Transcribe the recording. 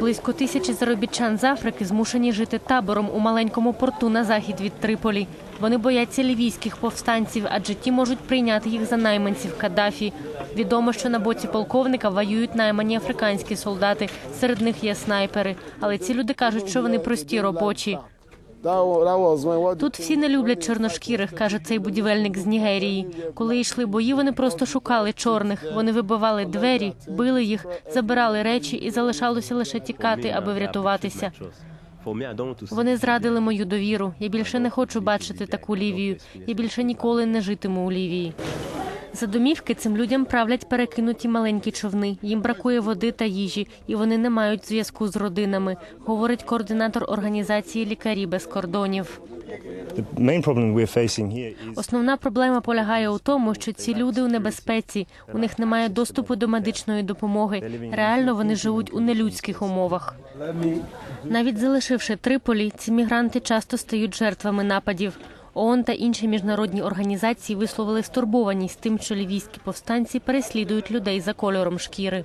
Близько тисячі заробітчан з Африки змушені жити табором у маленькому порту на захід від Триполі. Вони бояться лівійських повстанців, адже ті можуть прийняти їх за найманців Каддафі. Відомо, що на боці полковника воюють наймані африканські солдати. Серед них є снайпери. Але ці люди кажуть, що вони прості робочі. Тут всі не люблять чорношкірих, каже цей будівельник з Нігерії. Коли йшли бої, вони просто шукали чорних. Вони вибивали двері, били їх, забирали речі і залишалося лише тікати, аби врятуватися. Вони зрадили мою довіру. Я більше не хочу бачити таку Лівію. Я більше ніколи не житиму у Лівії. За домівки цим людям правлять перекинуті маленькі човни. Їм бракує води та їжі, і вони не мають зв'язку з родинами, говорить координатор організації Лікарі без кордонів. Основна проблема полягає у тому, що ці люди у небезпеці. У них немає доступу до медичної допомоги. Реально вони живуть у нелюдських умовах. Навіть залишивши Триполі, ці мігранти часто стають жертвами нападів. ООН та інші міжнародні організації висловили стурбованість тим, що лівійські повстанці переслідують людей за кольором шкіри.